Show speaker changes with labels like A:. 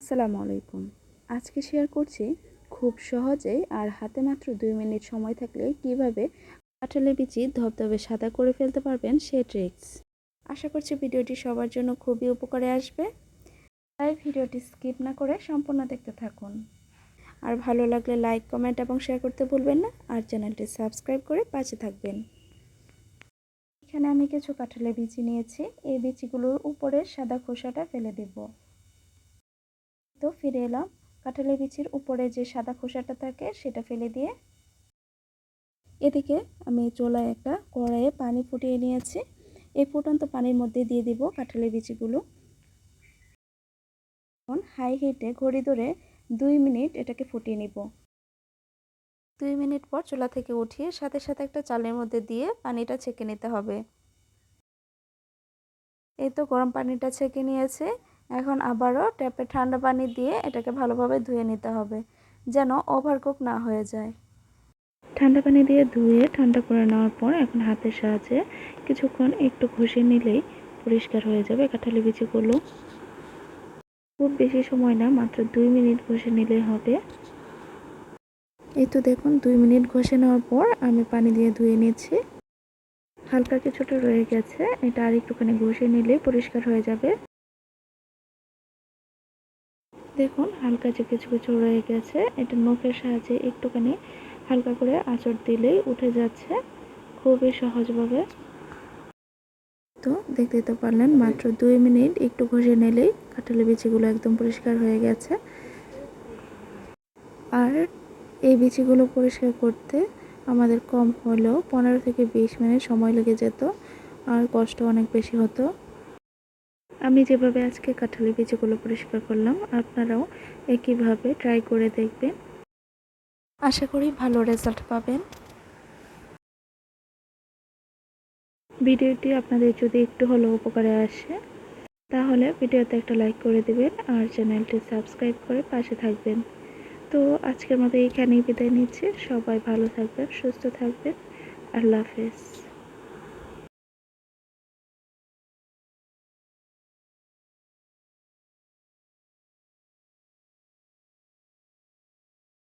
A: আসসালামু আলাইকুম। আজকে শেয়ার করছি খুব সহজেই আর হাতে মাত্র দুই মিনিট সময় থাকলে কীভাবে কাঁঠালের বিচি ধবধবে সাদা করে ফেলতে পারবেন সে ট্রিক্স আশা করছি ভিডিওটি সবার জন্য খুবই উপকারে আসবে। তাই ভিডিওটি স্কিপ না করে সম্পূর্ণ দেখতে থাকুন। আর ভালো লাগলে লাইক কমেন্ট এবং শেয়ার করতে ভুলবেন না। আর চ্যানেলটি সাবস্ক্রাইব করে পাশে থাকবেন। এখানে আমি কিছু কাঁঠালের বিচি নিয়েছি। এই বিচিগুলোর উপরে সাদা খোসাটা ফেলে দেবো। তো ফিরে এলাম। কাঁঠালের বিচির উপরে যে সাদা খোসাটা থাকে, সেটা ফেলে দিয়ে এদিকে আমি চোলায় একটা কড়াইয়ে পানি ফুটিয়ে নিয়েছি। এই ফুটন্ত পানির মধ্যে দিয়ে দিব কাঁঠালের বিচিগুলো। এখন হাই হিটে ঘড়ি ধরে দুই মিনিট এটাকে ফুটিয়ে নিব। দুই মিনিট পর চুলা থেকে উঠিয়ে সাথে সাথে একটা চালের মধ্যে দিয়ে পানিটা ছেঁকে নিতে হবে। এই তো গরম পানিটা ছেঁকে নিয়েছে। এখন আবারও ট্যাপে ঠান্ডা পানি দিয়ে এটাকে ভালোভাবে ধুয়ে নিতে হবে, যেন ওভারকুক না হয়ে যায়। ঠান্ডা পানি দিয়ে ধুয়ে ঠান্ডা করে নেওয়ার পর এখন হাতের সাহায্যে কিছুক্ষণ একটু ঘষে নিলেই পরিষ্কার হয়ে যাবে কাঁঠালি বিচিগুলো। খুব বেশি সময় না, মাত্র দুই মিনিট ঘষে নিলেই হবে। এই তো দেখুন, দুই মিনিট ঘষে নেওয়ার পর আমি পানি দিয়ে ধুয়ে নিচ্ছি। হালকা কিছুটা রয়ে গেছে, এটা আর একটুখানি ঘষে নিলে পরিষ্কার হয়ে যাবে। দেখুন, হালকা যে কিছু কিছু রয়ে গেছে, এটা নখের সাহায্যে একটুখানি হালকা করে আঁচড় দিলেই উঠে যাচ্ছে খুবই সহজভাবে। তো দেখতে তো পারলেন, মাত্র দুই মিনিট একটু ঘষে নিলেই কাঁঠালের বিচিগুলো একদম পরিষ্কার হয়ে গেছে। আর এই বিচিগুলো পরিষ্কার করতে আমাদের কম হলেও পনেরো থেকে বিশ মিনিট সময় লেগে যেত, আর কষ্ট অনেক বেশি হতো। আমি যেভাবে আজকে কাঁঠালি বীজগুলো পরিষ্কার করলাম, আপনারাও একইভাবে ট্রাই করে দেখবেন। আশা করি ভালো রেজাল্ট পাবেন। ভিডিওটি আপনাদের যদি একটু হলেও উপকারে আসে, তাহলে ভিডিওতে একটা লাইক করে দেবেন আর চ্যানেলটি সাবস্ক্রাইব করে পাশে থাকবেন। তো আজকের মতো এইখানেই বিদায় নিচ্ছি। সবাই ভালো থাকবেন, সুস্থ থাকবেন। আল্লাহ হাফেজ।